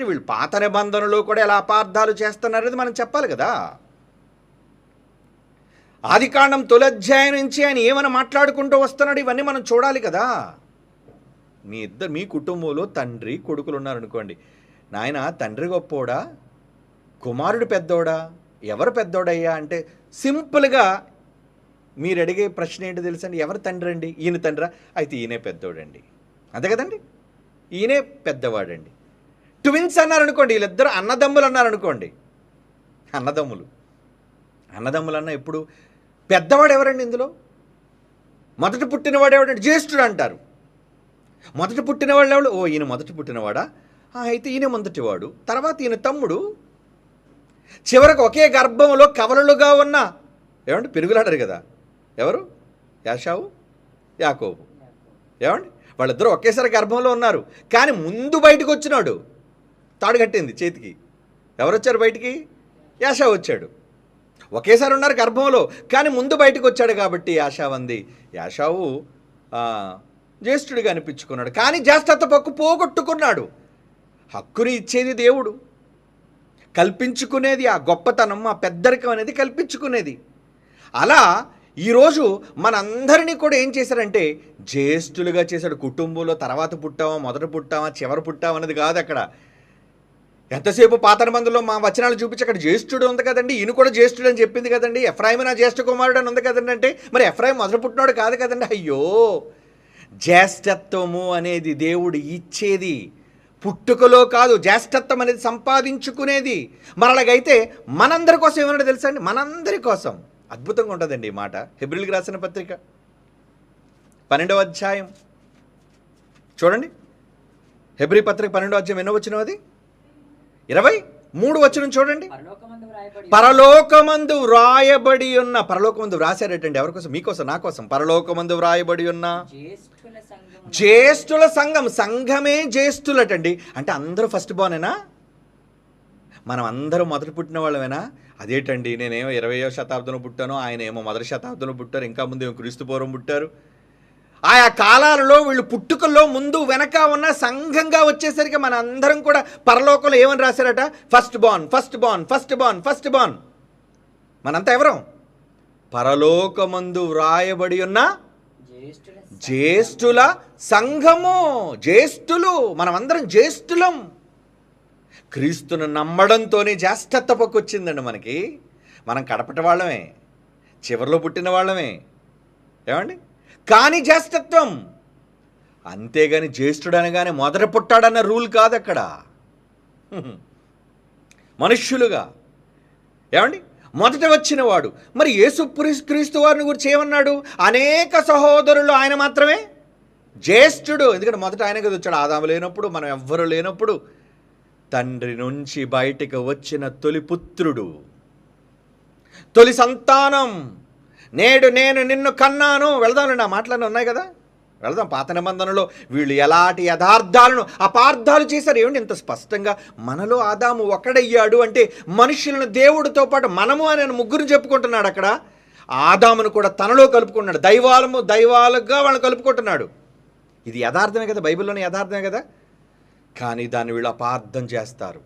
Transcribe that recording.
ఏంటంటే వీళ్ళు పాత నిబంధనలో కూడా ఎలా అపార్థాలు చేస్తున్నారనేది మనం చెప్పాలి కదా. ఆదికాండం తొలధ్యాయం నుంచి ఆయన ఏమైనా మాట్లాడుకుంటూ వస్తున్నాడు ఇవన్నీ మనం చూడాలి కదా. మీ ఇద్దరు మీ కుటుంబంలో తండ్రి కొడుకులు ఉన్నారనుకోండి. నాయన తండ్రి గొప్పోడా? కుమారుడు పెద్దోడా? ఎవరు పెద్దోడయ్యా? అంటే సింపుల్గా మీరు అడిగే ప్రశ్న ఏంటో తెలుసండి? ఎవరు తండ్రి అండి ఈయన తండ్రా? అయితే ఈయనే పెద్దోడండి. అంతే కదండి? ఈయనే పెద్దవాడండి. ట్విన్స్ అన్నారనుకోండి వీళ్ళిద్దరు అన్నదమ్ములు అన్నారనుకోండి. అన్నదమ్ములు. అన్నదమ్ములు అన్న ఎప్పుడు? పెద్దవాడు ఎవరండి ఇందులో? మొదట పుట్టినవాడు ఎవడండి? జ్యేష్ఠుడు అంటారు. మొదట పుట్టినవాళ్ళు ఎవడు ఓ ఈయన మొదట పుట్టినవాడా? అయితే ఈయన మొదటివాడు. తర్వాత ఈయన తమ్ముడు. చివరకు ఒకే గర్భంలో కవలలుగా ఉన్న ఏమండి? పెరుగులాడారు కదా. ఎవరు? యాషావు? యాకోబు. ఏమండి? వాళ్ళిద్దరూ ఒకేసారి గర్భంలో ఉన్నారు. కానీ ముందు బయటకు వచ్చినాడు. తాడు కట్టింది చేతికి. ఎవరొచ్చారు బయటికి? యాషావు వచ్చాడు. ఒకేసారి ఉన్నారు గర్భంలో కానీ ముందు బయటకు వచ్చాడు కాబట్టి యాషావంది యాషావు జ్యేష్ఠుడిగా అనిపించుకున్నాడు కానీ జ్యేష్ఠత పక్కు పోగొట్టుకున్నాడు. హక్కుని ఇచ్చేది దేవుడు. కల్పించుకునేది ఆ గొప్పతనం ఆ పెద్దరికం అనేది కల్పించుకునేది. అలా ఈరోజు మనందరినీ కూడా ఏం చేశారంటే జ్యేష్ఠులుగా చేశాడు. కుటుంబంలో తర్వాత పుట్టామా మొదట పుట్టామా చివరి పుట్టామా అనేది కాదు అక్కడ. ఎంతసేపు పాత మందులో మా వచనాలు చూపించి అక్కడ జ్యేష్ఠుడు ఉంది కదండి ఈయన కూడా జ్యేష్ఠుడు అని చెప్పింది కదండి ఎఫ్రాయిమ్ నా జ్యేష్ఠ కుమారుడు అని ఉంది కదండి అంటే మరి ఎఫ్రాయిం మొదలు పుట్టినాడు కాదు కదండి. అయ్యో! జ్యేష్ఠత్వము అనేది దేవుడు ఇచ్చేది పుట్టుకలో కాదు జ్యేష్ఠత్వం అనేది సంపాదించుకునేది. మరలాగైతే మనందరి కోసం ఏమన్నా తెలుసా అండి? మనందరి కోసం. అద్భుతంగా ఉంటుందండి ఈ మాట. హెబ్రిల్కి రాసిన పత్రిక పన్నెండవ అధ్యాయం. చూడండి. హెబ్రి పత్రిక పన్నెండవ అధ్యాయం ఎన్నో వచ్చినది ఇరవై మూడు వచ్చిన చూడండి. పరలోకమందు వ్రాయబడి ఉన్న పరలోకమందు వ్రాసారటండి ఎవరి కోసం? మీకోసం నా కోసం. పరలోకమందు వ్రాయబడి ఉన్న జ్యేష్ఠుల సంఘం సంఘమే జ్యేష్ఠులటండి. అంటే అందరూ ఫస్ట్ బానేనా? మనం అందరూ మొదటి పుట్టిన వాళ్ళమేనా? అదేటండి నేనేమో ఇరవయో శతాబ్దంలో పుట్టాను ఆయన ఏమో మొదటి శతాబ్దంలో పుట్టారు ఇంకా ముందు ఏమో క్రీస్తు పూర్వం పుట్టారు. ఆయా కాలాలలో వీళ్ళు పుట్టుకల్లో ముందు వెనక ఉన్న సంఘంగా వచ్చేసరికి మన అందరం కూడా పరలోకంలో ఏమని రాశారట? First born first born first born first born మనంతా ఎవరం? పరలోకమందు వ్రాయబడి ఉన్న జ్యేష్ఠుల సంఘము. జ్యేష్ఠులు మనమందరం జ్యేష్ఠులం. క్రీస్తును నమ్మడంతోనే జ్యేష్ఠత్వకు వచ్చిందండి మనకి. మనం కడపటి వాళ్ళమే చివరిలో పుట్టిన వాళ్ళమే. ఏమండి? కానీ జ్యేష్ఠత్వం. అంతేగాని జ్యేష్ఠుడు అనగానే మొదట పుట్టాడన్న రూల్ కాదు అక్కడ మనుష్యులుగా. ఏమండి? మొదట వచ్చినవాడు. మరి యేసు క్రీస్తు వారిని గురించి ఏమన్నాడు? అనేక సహోదరులు ఆయన మాత్రమే జ్యేష్ఠుడు. ఎందుకంటే మొదట ఆయన కదా వచ్చాడు. ఆదాము లేనప్పుడు మనం ఎవ్వరు లేనప్పుడు తండ్రి నుంచి బయటికి వచ్చిన తొలి పుత్రుడు. తొలి సంతానం. నేడు నేను నిన్ను కన్నాను. వెళదాం ఆ మాటలన్నీ ఉన్నాయి కదా? వెళదాం పాత నిబంధనలో. వీళ్ళు ఎలాంటి యథార్థాలను అపార్థాలు చేశారు? ఏమిటి ఇంత స్పష్టంగా? మనలో ఆదాము ఒకడయ్యాడు అంటే మనుషులను దేవుడితో పాటు మనము అని ముగ్గురు చెప్పుకుంటున్నాడు అక్కడ. ఆదామును కూడా తనలో కలుపుకున్నాడు దైవాలము దైవాలుగా వాళ్ళని కలుపుకుంటున్నాడు. ఇది యథార్థమే కదా? బైబిల్లోనే యథార్థమే కదా? కానీ దాన్ని వీళ్ళు అపార్థం చేస్తారు.